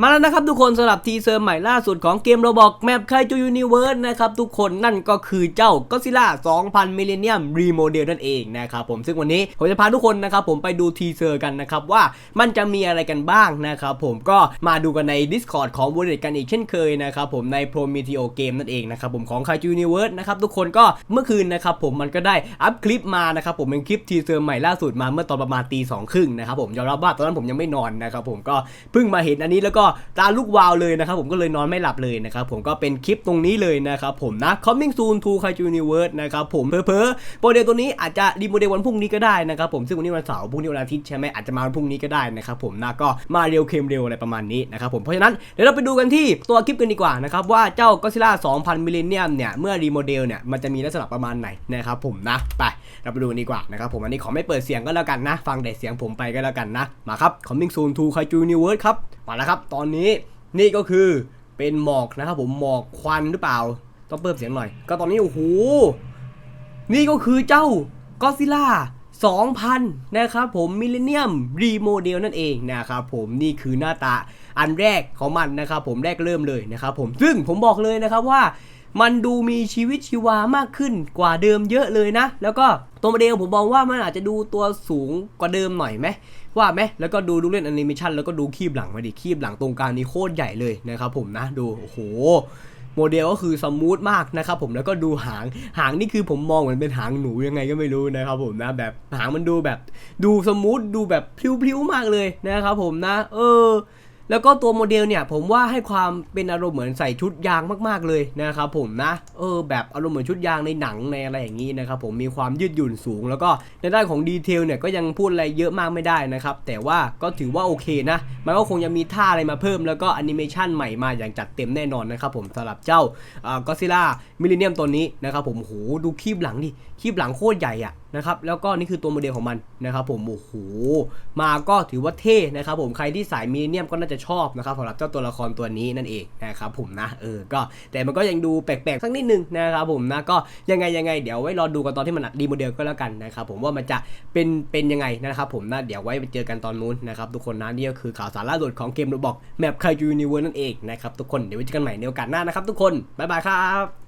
มาแล้วนะครับทุกคนสำหรับทีเซอร์ใหม่ล่าสุดของเกมโรบอกแมปไคจูยูนิเวิร์สนะครับทุกคนนั่นก็คือเจ้าก็ซิล่า2,000มิลเลเนียมรีโมเดลนั่นเองนะครับผมซึ่งวันนี้ผมจะพาทุกคนนะครับผมไปดูทีเซอร์กันนะครับว่ามันจะมีอะไรกันบ้างนะครับผมก็มาดูกันใน Discord ของ w o r l d กันอีกเช่นเคยนะครับผมใน Prometeo Game นั่นเองนะครับผมของไคจูยูนิเวิร์สนะครับทุกคนก็เมื่อคืนนะครับผมมันก็ได้อัพคลิปมานะครับผมเป็นคลิปทีเซอร์ใหม่ล่าสุดมาเมื่อตอนประมาณตีสองครึ่งนะครับผมยอมรับว่าตอนนั้นผมยังไม่นอนนะครับผมก็เพิ่งมาเห็นอันนี้แล้วก็ตาลูกวาวเลยนะครับผมก็เลยนอนไม่หลับเลยนะครับผมก็เป็นคลิปตรงนี้เลยนะครับผมนะ coming soon to k a i j u Universe นะครับผมเพอๆโมเดลตัวนี้อาจจะรีโมเดลวันพรุ่งนี้ก็ได้นะครับผมซึ่งวันนี้วันเสาร์พรุ่งนี้วันอาทิตย์ใช่ไหมอาจจะมาวันพรุ่งนี้ก็ได้นะครับผมนะก็มาเร็วเค็มเร็วอะไรประมาณนี้นะครับผมเพราะฉะนั้นเดี๋ยวเราไปดูกันที่ตัวคลิปกันดีกว่านะครับว่าเจ้าก็ซิล่า2,000มิลเลนเนียมเนี่ยเมื่อรีโมเดลเนี่ยมันจะมีลักษณะประมาณไหนนะครับผมนะไปเราไปดูกันดีกว่านะครับผมอันนี้ขอไม่เปิดเสียงก็แล้วกันนะ ฟังแต่เสียงผมไปก็แล้วกันนะมาครับ coming soon to k a i j u Universe ครับมาแล้วครับ ตอนนี้นี่ก็คือเป็นหมอกนะครับผมหมอกควันหรือเปล่า ต้องเพิ่มเสียงหน่อย ก็ตอนนี้โอ้โหนี่ก็คือเจ้าก็ซิล่า2,000 นะครับผมมิเลเนียมรีโมเดลนั่นเองนะครับผมนี่คือหน้าตาอันแรกของมันนะครับผมแรกเริ่มเลยนะครับผมซึ่งผมบอกเลยนะครับว่า มันดูมีชีวิตชีวามากขึ้นกว่าเดิมเยอะเลยนะ แล้วก็ตัวโมเดลผมมองว่ามันอาจจะดูตัวสูงกว่าเดิมหน่อยไหมว่าไหมแล้วก็ดูลูเล่นแอนิเมชันแล้วก็ดูคีบหลังมาดิคีบหลังตรงกลางนี่โคตรใหญ่เลยนะครับผมนะดูโอ้โหโมเดลก็คือสมูทมากนะครับผมแล้วก็ดูหางหางนี่คือผมมองเหมือนเป็นหางหนูยังไงก็ไม่รู้นะครับผมนะแบบหางมันดูแบบดูสมูทดูแบบพลิ้วๆมากเลยนะครับผมนะ เออ แล้วก็ตัวโมเดลเนี่ยผมว่าให้ความเป็นอารมณ์เหมือนใส่ชุดยางมากๆเลยนะครับผมนะเออแบบอารมณ์เหมือนชุดยางในหนังในอะไรอย่างนี้นะครับผมมีความยืดหยุ่นสูง แล้วก็ในด้านของดีเทลเนี่ยก็ยังพูดอะไรเยอะมากไม่ได้นะครับแต่ว่าก็ถือว่าโอเคนะมันก็คงจะมีท่าอะไรมาเพิ่ม แล้วก็แอนิเมชันใหม่มาอย่างจัดเต็มแน่นอนนะครับผมสำหรับเจ้าก็ซิล่ามิลเลนเนียมตัวนี้นะครับผมโหดูคีบหลังดิคีบหลังโคตรใหญ่อะนะครับแล้วก็นี่คือตัวโมเดลของมันนะครับผมโอ้โหมาก็ถือว่าเท่นะครับผมใครที่สายมิลเลนเนียมก็น่าจะชอบนะครับสำหรับเจ้าตัวละครตัวนี้นั่นเองนะครับผมนะเออก็แต่มันก็ยังดูแปลกๆสักนิดนึงนะครับผมนะก็ยังไงยังไงเดี๋ยวไว้รอดูกันตอนที่มันดีโมเดลก็แล้วกันนะครับผมว่ามันจะเป็นเป็นยังไงนะครับผมนะเดี๋ยวไว้ไปเจอกันตอนนู้นนะครับทุกคนนะนี่ก็คือข่าวสารล่าสุดของเกมโรบอกแมปคายูนิเวิร์นั่นเองนะครับทุกคนเดี๋ยวไว้เจอกันใหม่ในโอกาสหน้านะครับทุกคนบ๊ายบายครับ